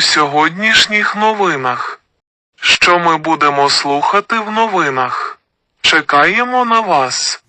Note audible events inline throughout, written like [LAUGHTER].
сьогоднішніх новинах. Що ми будемо слухати в новинах? Чекаємо на вас.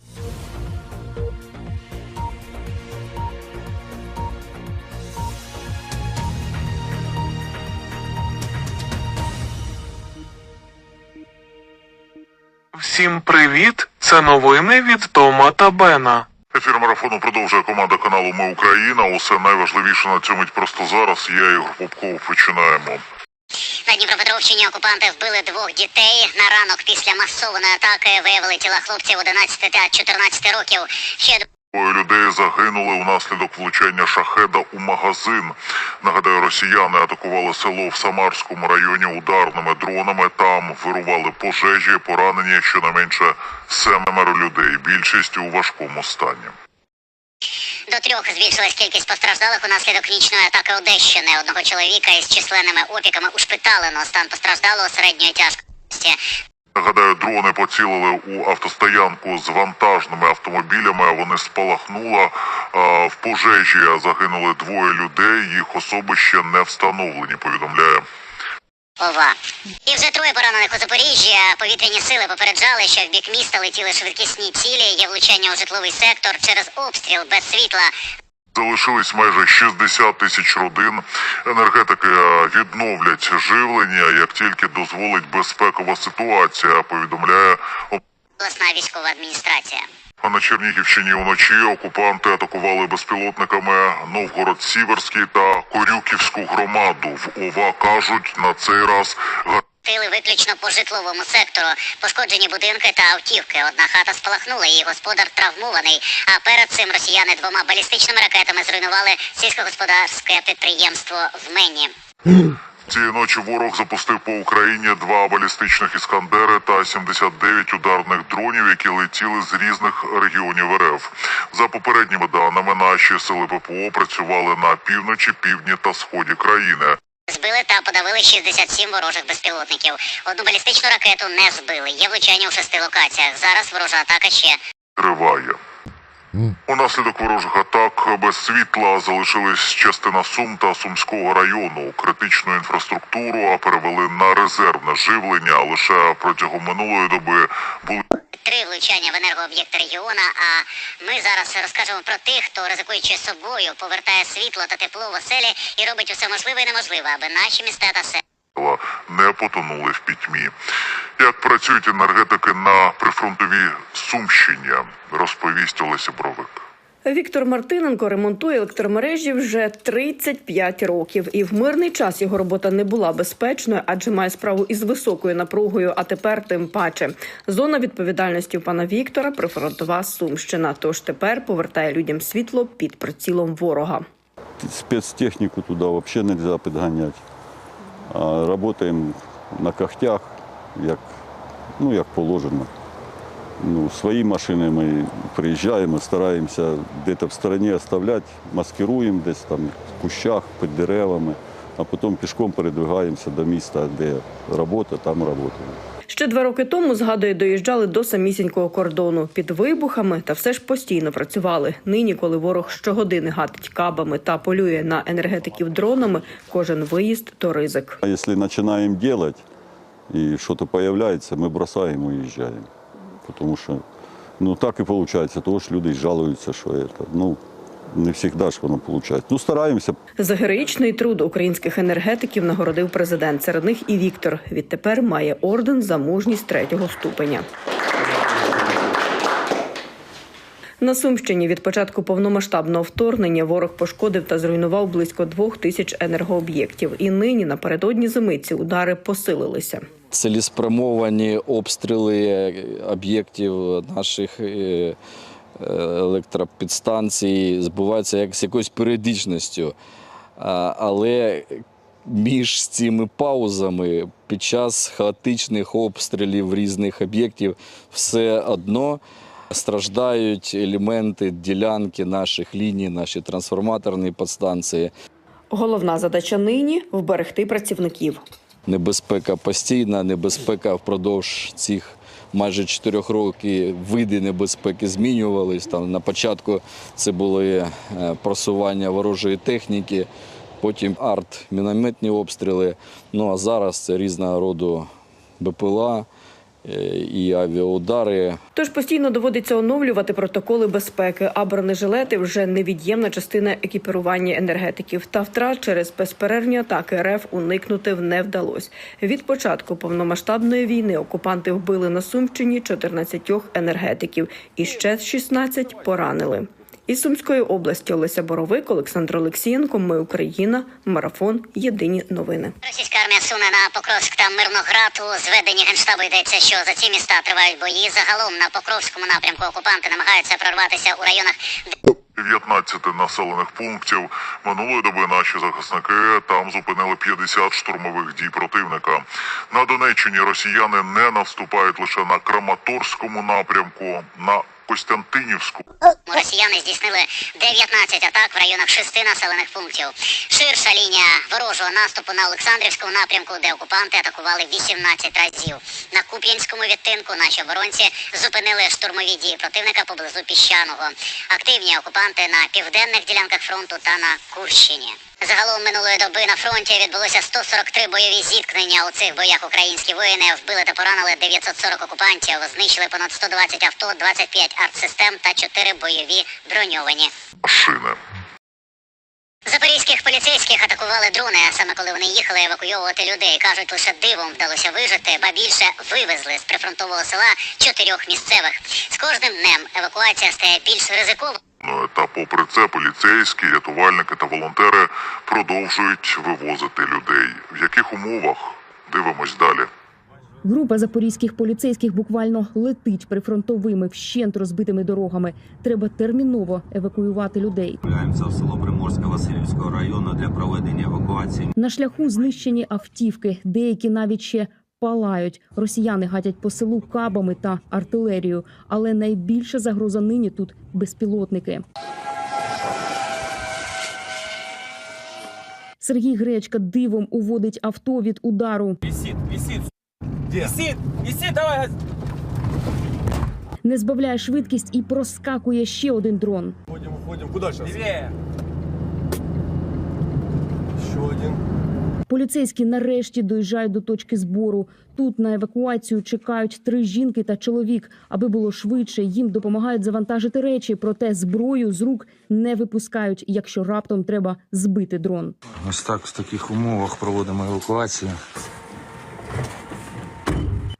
Всім привіт! Це новини від Тома та Бена. Ефір марафону продовжує команда каналу Ми Україна. Усе найважливіше на цьому просто зараз. Я Ігор Попков. Починаємо. На Дніпропетровщині окупанти вбили двох дітей. На ранок після масованої атаки виявили тіла хлопців 11 та 14 років. Ще Двоє людей загинули унаслідок влучання шахеда у магазин. Нагадаю, росіяни атакували село в Самарському районі ударними дронами. Там вирували пожежі, поранені щонайменше семеро людей. Більшість у важкому стані. до трьох збільшилась кількість постраждалих унаслідок нічної атаки Одещини. Одного чоловіка із численними опіками ушпиталено. Стан постраждалого середньої тяжкості. Нагадаю, дрони поцілили у автостоянку з вантажними автомобілями. Вони спалахнула а, в пожежі. Загинули двоє людей. Їх особи ще не встановлені. Повідомляє Ова. І вже троє поранених у Запоріжжі. Повітряні сили попереджали, що в бік міста летіли швидкісні цілі. Є влучання у житловий сектор через обстріл без світла. Залишились майже 60 тисяч родин. Енергетики е, відновлять живлення, як тільки дозволить безпекова ситуація. Повідомляє Обласна військова адміністрація. А на Чернігівщині вночі окупанти атакували безпілотниками Новгород Сіверський та Корюківську громаду. В ОВА кажуть, на цей раз Тили виключно по житловому сектору. Пошкоджені будинки та автівки. Одна хата спалахнула, її господар травмований. А перед цим росіяни двома балістичними ракетами зруйнували сільськогосподарське підприємство в Мені. цієї ночі ворог запустив по Україні два балістичних іскандери та 79 ударних дронів, які летіли з різних регіонів РФ. За попередніми даними, наші сили ППО працювали на півночі, півдні та сході країни. Збили та подавили 67 ворожих безпілотників. Одну балістичну ракету не збили. Є влучання у шести локаціях. Зараз ворожа атака ще триває. Унаслідок ворожих атак без світла залишились частина Сум та Сумського району. Критичну інфраструктуру перевели на резервне живлення. Лише протягом минулої доби були три влучання в енергооб'єкти регіона. А ми зараз розкажемо про тих, хто ризикуючи собою, повертає світло та тепло в оселі і робить усе можливе і неможливе, аби наші міста та села не потонули в пітьмі. Як працюють енергетики на прифронтовій Сумщині, розповість Олеся Бровик. Віктор Мартиненко ремонтує електромережі вже 35 років, і в мирний час його робота не була безпечною, адже має справу із високою напругою. А тепер тим паче зона відповідальності у пана Віктора прифронтова Сумщина. Тож тепер повертає людям світло під прицілом ворога. спецтехнику туда вообще нельзя подгонять. А работаем на когтях, як, ну, як положено. Ну, свої машини ми приїжджаємо, стараємося десь в стороні оставляти, маскируємо десь там в кущах, під деревами, а потім пішком передвигаємося до міста, де робота, там працюємо. Ще два роки тому згадує, доїжджали до самісінького кордону під вибухами, та все ж постійно працювали. Нині, коли ворог щогодини гатить кабами та полює на енергетиків дронами, кожен виїзд то ризик. А если начинаем делать и что-то появляется, мы бросаем и уезжаем. Потому что, ну так и получается. То ж люди жалуются, что это, ну, не всегда ж воно получается. Ну, стараемся. За героїчний труд українських енергетиків нагородив президент. Серед них і Віктор. Відтепер має орден за мужність третього ступеня. На Сумщині від початку повномасштабного вторгнення ворог пошкодив та зруйнував близько двох тисяч енергооб'єктів. І нині напередодні зими ці удари посилилися. Цілеспрямовані обстріли об'єктів наших е, електропідстанцій збуваються як з якоюсь періодичністю. Але між цими паузами під час хаотичних обстрілів різних об'єктів все одно страждають елементи ділянки наших ліній, наші трансформаторні підстанції. Головна задача нині вберегти працівників. Небезпека постійна, небезпека впродовж цих майже чотирьох років види небезпеки змінювались. Там на початку це були е, просування ворожої техніки, потім арт, мінометні обстріли. Ну а зараз це різного роду БПЛА і авіаудари. Тож постійно доводиться оновлювати протоколи безпеки, а бронежилети вже невід'ємна частина екіпірування енергетиків. Та втрат через безперервні атаки РФ уникнути не вдалось. Від початку повномасштабної війни окупанти вбили на Сумщині 14 енергетиків і ще 16 поранили. Із Сумської області Олеся Боровик, Олександр Олексієнко. Ми Україна. Марафон. Єдині новини. Російська армія суне на Покровськ та Мирноград. У зведенні генштабу йдеться, що за ці міста тривають бої. Загалом на Покровському напрямку окупанти намагаються прорватися у районах 19 населених пунктів минулої доби наші захисники там зупинили 50 штурмових дій противника. На Донеччині росіяни не наступають лише на Краматорському напрямку, на Костянтинівську. Росіяни здійснили 19 атак в районах шести населених пунктів. Ширша лінія ворожого наступу на Олександрівському напрямку, де окупанти атакували 18 разів. На Куп'янському відтинку наші оборонці зупинили штурмові дії противника поблизу піщаного. Активні окупанти на південних ділянках фронту та на Курщині. Загалом минулої доби на фронті відбулося 143 бойові зіткнення. У цих боях українські воїни вбили та поранили 940 окупантів, знищили понад 120 авто, 25 артсистем та 4 бойові броньовані. Шини. Запорізьких поліцейських атакували дрони, а саме коли вони їхали евакуйовувати людей. Кажуть, лише дивом вдалося вижити, ба більше вивезли з прифронтового села чотирьох місцевих. З кожним днем евакуація стає більш ризикованою. Ну, Та попри це поліцейські, рятувальники та волонтери продовжують вивозити людей. В яких умовах дивимось далі. Група запорізьких поліцейських буквально летить прифронтовими вщент розбитими дорогами. Треба терміново евакуювати людей. Направляємося в село Приморське Васильівського району для проведення евакуації. На шляху знищені автівки, деякі навіть ще палають. Росіяни гатять по селу кабами та артилерією. Але найбільша загроза нині тут безпілотники. Сергій Гречка дивом уводить авто від удару. Висит, висит. Висит, висит, давай. газ- Не збавляє швидкість і проскакує ще один дрон. Уходим. Куда сейчас? Левее. Еще один. Поліцейські нарешті доїжджають до точки збору. Тут на евакуацію чекають три жінки та чоловік. Аби було швидше, їм допомагають завантажити речі, проте зброю з рук не випускають, якщо раптом треба збити дрон. Ось так в таких умовах проводимо евакуацію.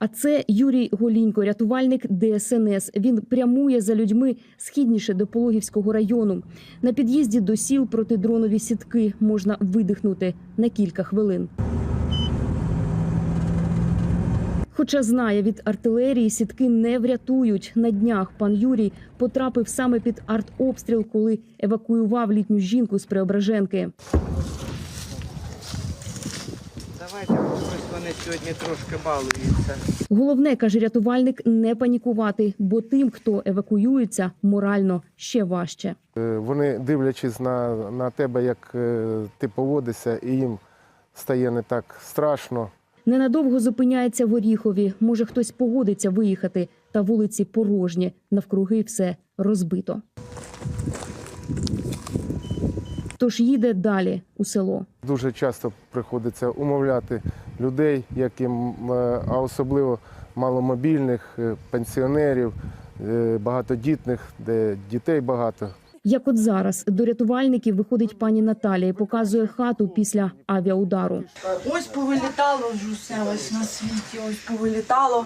А це Юрій Голінько, рятувальник ДСНС. Він прямує за людьми східніше до Пологівського району. На під'їзді до сіл протидронові сітки можна видихнути на кілька хвилин. Хоча знає, від артилерії сітки не врятують. На днях пан Юрій потрапив саме під артобстріл, коли евакуював літню жінку з Преображенки. Давайте, вони сьогодні трошки балуються. Головне, каже рятувальник, не панікувати, бо тим, хто евакуюється, морально ще важче. Е, Вони дивлячись на, на тебе, як е, ти поводишся, і їм стає не так страшно. Ненадовго зупиняється в Оріхові. Може, хтось погодиться виїхати, та вулиці порожні, навкруги все розбито. Тож їде далі у село. Дуже часто приходиться умовляти людей, яким, е, а особливо маломобільних, е, пенсіонерів, е, багатодітних, де дітей багато. Як от зараз до рятувальників виходить пані Наталія і показує хату після авіаудару. Ось повилітало ж усе ось на світі, ось повилітало.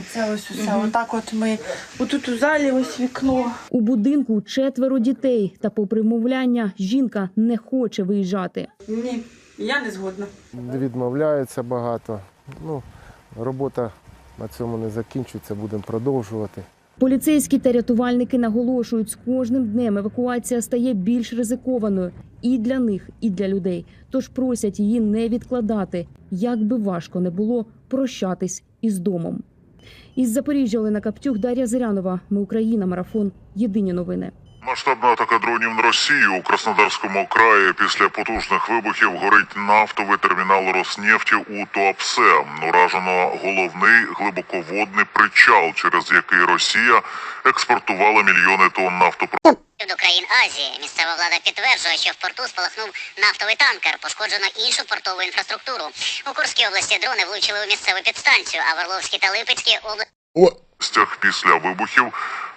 Оце ось усе. Отак от ми. Отут у залі ось вікно. У будинку четверо дітей, та попри мовляння, жінка не хоче виїжджати. Ні, я не згодна. Відмовляються багато. Ну, робота на цьому не закінчується, будемо продовжувати. Поліцейські та рятувальники наголошують, з кожним днем евакуація стає більш ризикованою і для них, і для людей. Тож просять її не відкладати, як би важко не було прощатись із домом. Із Запоріжжя Олена Каптюх, Дар'я Зирянова. Ми Україна. Марафон. Єдині новини. Масштабна атака дронів на Росію у Краснодарському краї після потужних вибухів горить нафтовий термінал Роснефті у Туапсе. Уражено головний глибоководний причал, через який Росія експортувала мільйони тонн нафтопродуктів. До країн Азії місцева влада підтверджує, що в порту спалахнув нафтовий танкер, пошкоджено іншу портову інфраструктуру. У Курській області дрони влучили у місцеву підстанцію, а в Орловській та Липецькій області після вибухів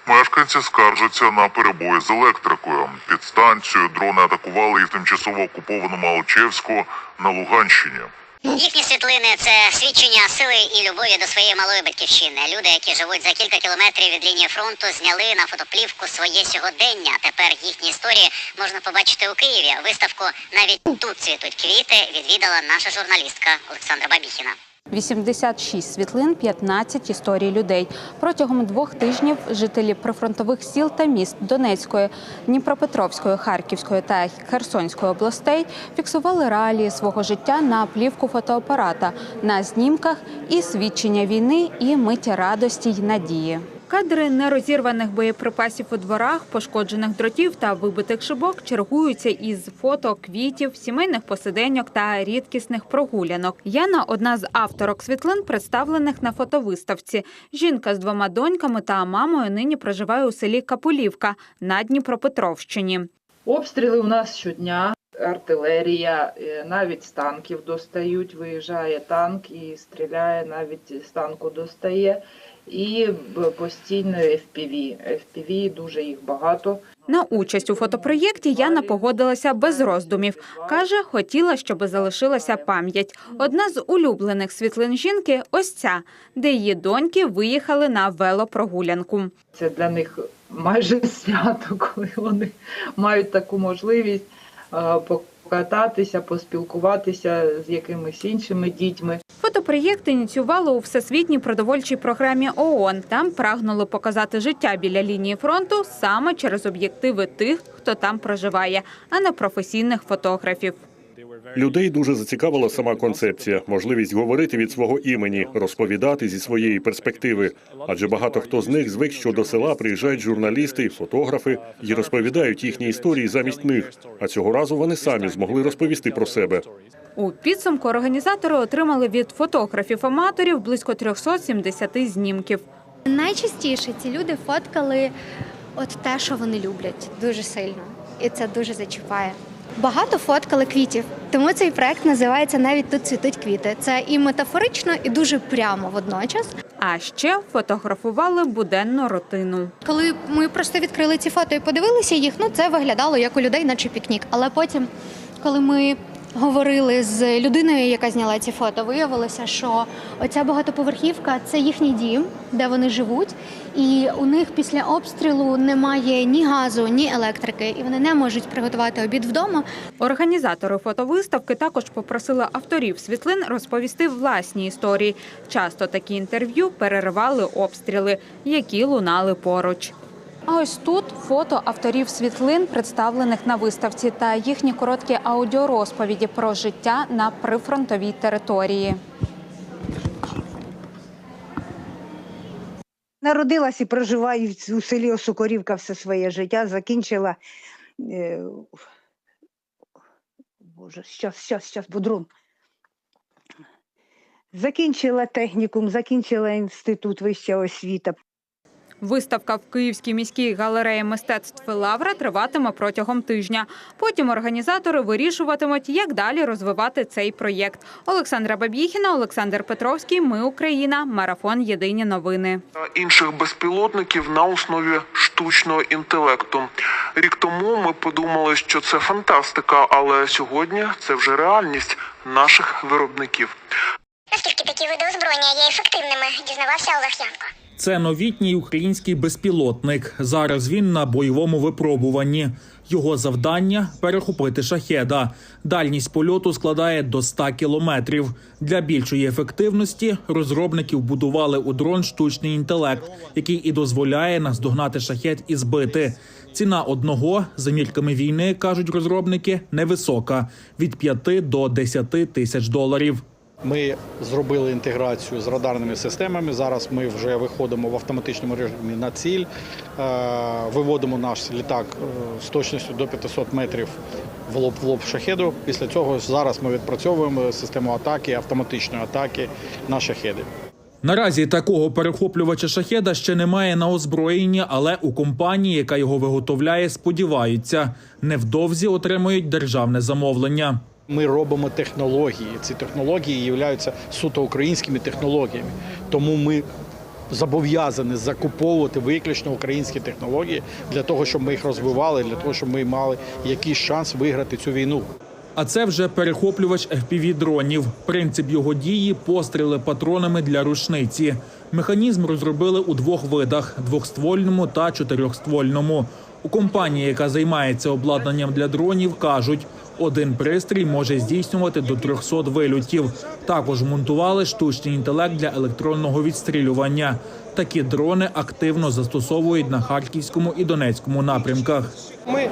мешканці скаржаться на перебої з електрикою. Підстанцію дрони атакували і в тимчасово окупованому Алчевську на Луганщині. Їхні світлини це свідчення сили і любові до своєї малої батьківщини. Люди, які живуть за кілька кілометрів від лінії фронту, зняли на фотоплівку своє сьогодення. Тепер їхні історії можна побачити у Києві. Виставку навіть тут цвітуть квіти. Відвідала наша журналістка Олександра Бабіхіна. 86 світлин, 15 історій людей. Протягом двох тижнів жителі прифронтових сіл та міст Донецької, Дніпропетровської, Харківської та Херсонської областей фіксували реалії свого життя на плівку фотоапарата, на знімках і свідчення війни, і миті радості й надії. Кадри нерозірваних боєприпасів у дворах, пошкоджених дротів та вибитих шибок чергуються із фото, квітів, сімейних посиденьок та рідкісних прогулянок. Яна одна з авторок світлин, представлених на фотовиставці. Жінка з двома доньками та мамою нині проживає у селі Капулівка на Дніпропетровщині. Обстріли у нас щодня, артилерія, е, навіть з танків достають. Виїжджає танк і стріляє, навіть з танку достає. І постійно FPV. FPV дуже їх багато. На участь у фотопроєкті Яна погодилася без роздумів. Каже, хотіла, щоб залишилася пам'ять. Одна з улюблених світлин жінки ось ця, де її доньки виїхали на велопрогулянку. Це для них майже [LAUGHS] свято, коли вони мають таку можливість е, покататися, поспілкуватися з якимись іншими дітьми. Фотопроєкт ініціювали у всесвітній продовольчій програмі ООН. Там прагнули показати життя біля лінії фронту саме через об'єктиви тих, хто там проживає, а не професійних фотографів. Людей дуже зацікавила сама концепція, можливість говорити від свого імені, розповідати зі своєї перспективи. Адже багато хто з них звик, що до села приїжджають журналісти, фотографи і розповідають їхні історії замість них. А цього разу вони самі змогли розповісти про себе. У підсумку організатори отримали від фотографів-аматорів близько 370 знімків. Найчастіше ці люди фоткали от те, що вони люблять, дуже сильно, і це дуже зачіпає. Багато фоткали квітів, тому цей проект називається Навіть тут цвітуть квіти. Це і метафорично, і дуже прямо водночас. А ще фотографували буденну рутину. Коли ми просто відкрили ці фото і подивилися їх, ну це виглядало як у людей, наче пікнік. Але потім, коли ми говорили з людиною, яка зняла ці фото, виявилося, що оця багатоповерхівка це їхній дім, де вони живуть, і у них після обстрілу немає ні газу, ні електрики, і вони не можуть приготувати обід вдома. Організатори фотовиставки також попросили авторів світлин розповісти власні історії. Часто такі інтерв'ю переривали обстріли, які лунали поруч. А ось тут фото авторів світлин, представлених на виставці, та їхні короткі аудіорозповіді про життя на прифронтовій території. Народилась і проживаю у селі Осокорівка все своє життя, закінчила. Е, Боже, щас, щас, щас, Будрун. Закінчила технікум, закінчила інститут вища освіта. Виставка в Київській міській галереї мистецтв Лавра триватиме протягом тижня. Потім організатори вирішуватимуть, як далі розвивати цей проєкт. Олександра Баб'їхіна, Олександр Петровський. Ми Україна. Марафон. Єдині новини. інших безпілотників на основі штучного інтелекту. Рік тому ми подумали, що це фантастика, але сьогодні це вже реальність наших виробників. Наскільки такі види озброєння є ефективними, дізнавався Олег Янко. Це новітній український безпілотник. Зараз він на бойовому випробуванні. Його завдання перехопити шахеда. Дальність польоту складає до 100 кілометрів. Для більшої ефективності розробників будували у дрон штучний інтелект, який і дозволяє наздогнати шахет і збити. Ціна одного за мірками війни кажуть розробники невисока від 5 до 10 тисяч доларів. Ми зробили інтеграцію з радарними системами. Зараз ми вже виходимо в автоматичному режимі на ціль, е, виводимо наш літак е, з точністю до 500 метрів в лоб в лоб шахеду. Після цього зараз ми відпрацьовуємо систему атаки, автоматичної атаки на шахеди. Наразі такого перехоплювача шахеда ще немає на озброєнні, але у компанії, яка його виготовляє, сподіваються, невдовзі отримують державне замовлення. Ми робимо технології. Ці технології являються суто українськими технологіями. Тому ми зобов'язані закуповувати виключно українські технології для того, щоб ми їх розвивали, для того, щоб ми мали якийсь шанс виграти цю війну. А це вже перехоплювач fpv дронів. Принцип його дії постріли патронами для рушниці. Механізм розробили у двох видах: двохствольному та чотирьохствольному. У компанії, яка займається обладнанням для дронів, кажуть, один пристрій може здійснювати до 300 вильотів. Також монтували штучний інтелект для електронного відстрілювання. Такі дрони активно застосовують на харківському і донецькому напрямках. Ми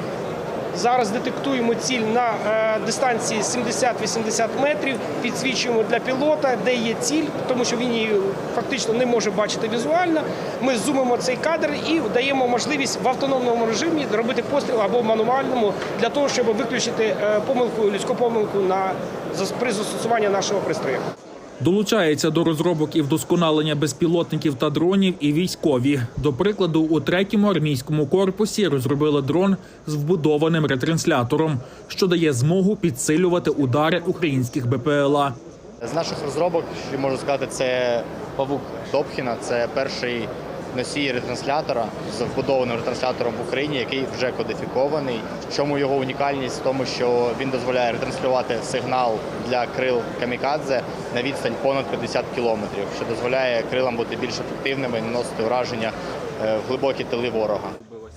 зараз детектуємо ціль на е, дистанції 70-80 метрів, підсвічуємо для пілота, де є ціль, тому що він її фактично не може бачити візуально. Ми зумимо цей кадр і даємо можливість в автономному режимі робити постріл або мануальному для того, щоб виключити е, помилку, людську помилку на при застосуванні нашого пристрою. Долучаються до розробок і вдосконалення безпілотників та дронів і військові. До прикладу, у третьому армійському корпусі розробили дрон з вбудованим ретранслятором, що дає змогу підсилювати удари українських БПЛА. З наших розробок, можу сказати, це павук Добхіна, це перший носій ретранслятора з вбудованим ретранслятором в Україні, який вже кодифікований. В чому його унікальність? В тому, що він дозволяє ретранслювати сигнал для крил камікадзе на відстань понад 50 кілометрів, що дозволяє крилам бути більш ефективними і наносити ураження е, в глибокі тили ворога.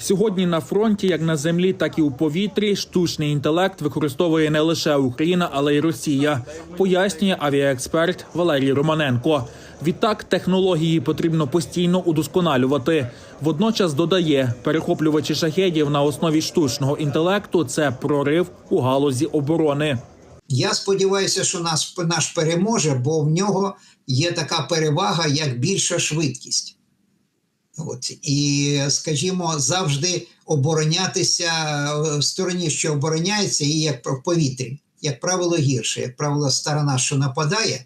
Сьогодні на фронті, як на землі, так і у повітрі, штучний інтелект використовує не лише Україна, але й Росія, пояснює авіаексперт Валерій Романенко. Відтак технології потрібно постійно удосконалювати. Водночас додає, перехоплювачі шахедів на основі штучного інтелекту це прорив у галузі оборони. Я сподіваюся, що нас наш переможе, бо в нього є така перевага, як більша швидкість. От. І, скажімо, завжди оборонятися е, в стороні, що обороняється, і як в повітрі. Як правило, гірше. Як правило, сторона, що нападає,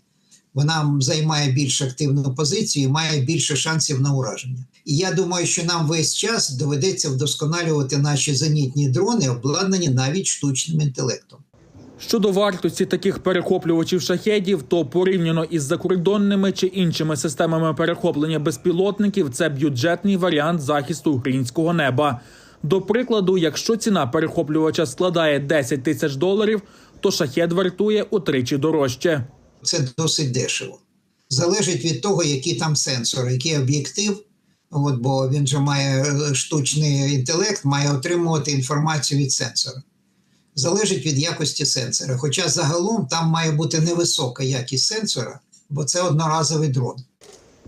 вона займає більш активну позицію і має більше шансів на ураження. І я думаю, що нам весь час доведеться вдосконалювати наші зенітні дрони, обладнані навіть штучним інтелектом. Щодо вартості таких перехоплювачів шахедів, то порівняно із закордонними чи іншими системами перехоплення безпілотників, це бюджетний варіант захисту українського неба. До прикладу, якщо ціна перехоплювача складає 10 тисяч доларів, то шахед вартує утричі дорожче. Це досить дешево. Залежить від того, які там сенсори, який об'єктив. От, бо він же має е, штучний інтелект, має отримувати інформацію від сенсора. Залежить від якості сенсора. Хоча загалом там має бути невисока якість сенсора, бо це одноразовий дрон.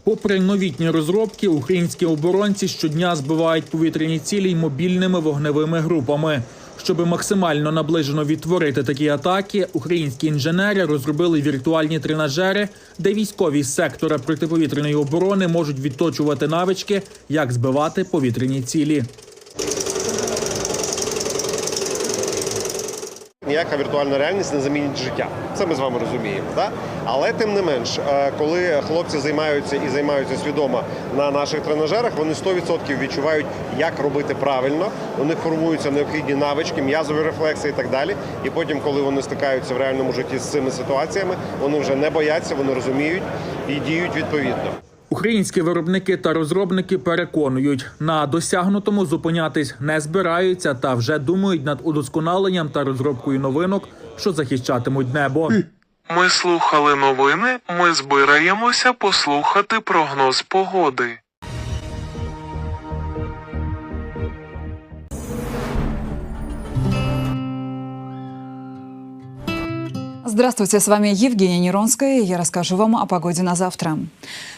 Попри новітні розробки, українські оборонці щодня збивають повітряні цілі й мобільними вогневими групами. Щоби максимально наближено відтворити такі атаки, українські інженери розробили віртуальні тренажери, де військові з сектора протиповітряної оборони можуть відточувати навички, як збивати повітряні цілі. Ніяка віртуальна реальність не замінить життя. Це ми з вами розуміємо. Да? Але тим не менш, е, коли хлопці займаються і займаються свідомо на наших тренажерах, вони 100% відчувають, як робити правильно. У них формуються необхідні навички, м'язові рефлекси і так далі. І потім, коли вони стикаються в реальному житті з цими ситуаціями, вони вже не бояться, вони розуміють і діють відповідно. Українські виробники та розробники переконують, на досягнутому зупинятись не збираються та вже думають над удосконаленням та розробкою новинок, що захищатимуть небо. Ми слухали новини. Ми збираємося послухати прогноз погоди. Здравствуйте, с вами Евгения Неронская, и я расскажу вам о погоде на завтра.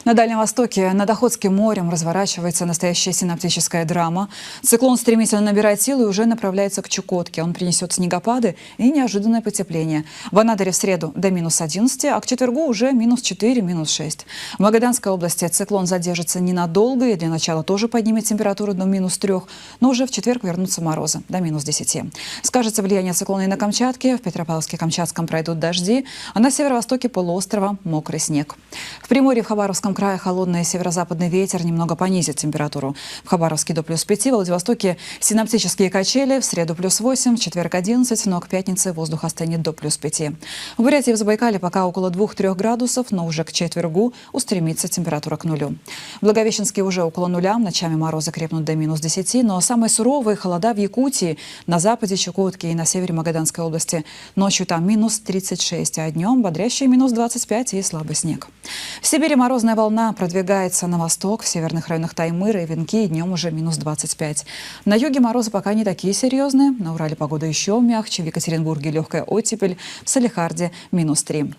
На Дальнем Востоке над Охотским морем разворачивается настоящая синаптическая драма. Циклон стремительно набирает силу и уже направляется к Чукотке. Он принесет снегопады и неожиданное потепление. В Анадыре в среду до минус 11, а к четвергу уже минус 4, минус 6. В Магаданской области циклон задержится ненадолго и для начала тоже поднимет температуру до минус 3, но уже в четверг вернутся морозы до минус 10. Скажется влияние циклона и на Камчатке. В Петропавловске-Камчатском пройдут дожди, а на северо-востоке полуострова мокрый снег. В Приморье в Хабаровском крае холодный северо-западный ветер немного понизит температуру. В Хабаровске до плюс 5, в Владивостоке синаптические качели, в среду плюс 8, в четверг 11, но к пятнице воздух остынет до плюс 5. В Бурятии в Забайкале пока около 2-3 градусов, но уже к четвергу устремится температура к нулю. В Благовещенске уже около нуля, ночами морозы крепнут до минус 10, но самые суровые холода в Якутии, на западе Чукотки и на севере Магаданской области. Ночью там минус 36, а днем бодрящие минус 25 и слабый снег. В Сибири морозная волна продвигается на восток, в северных районах Таймыра и Венки днем уже минус 25. На юге морозы пока не такие серьезные, на Урале погода еще мягче, в Екатеринбурге легкая оттепель, в Салихарде минус 3.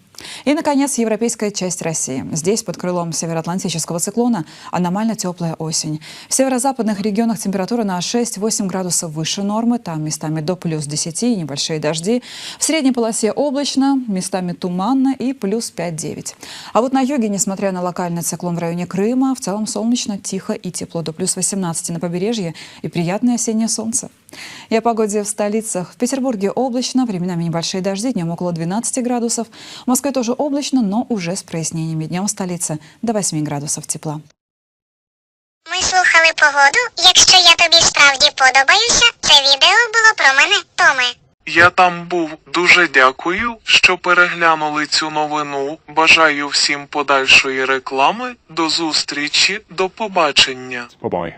И, наконец, европейская часть России. Здесь, под крылом североатлантического циклона, аномально теплая осень. В северо-западных регионах температура на 6-8 градусов выше нормы, там местами до плюс 10 и небольшие дожди. В средней полосе облачно, местами туманно и плюс 5-9. А вот на юге, несмотря на локальный циклон в районе Крыма, в целом солнечно, тихо и тепло до плюс 18 на побережье и приятное осеннее солнце. И о погоде в столицах. В Петербурге облачно, временами небольшие дожди, днем около 12 градусов. В Москве тоже облачно, но уже с прояснениями. Днем в столице до 8 градусов тепла. Ми слухали погоду. Якщо я тобі справді подобаюся, це відео було про мене, Томе. Я там був. Дуже дякую, що переглянули цю новину. Бажаю всім подальшої реклами. До зустрічі, до побачення. Бабай.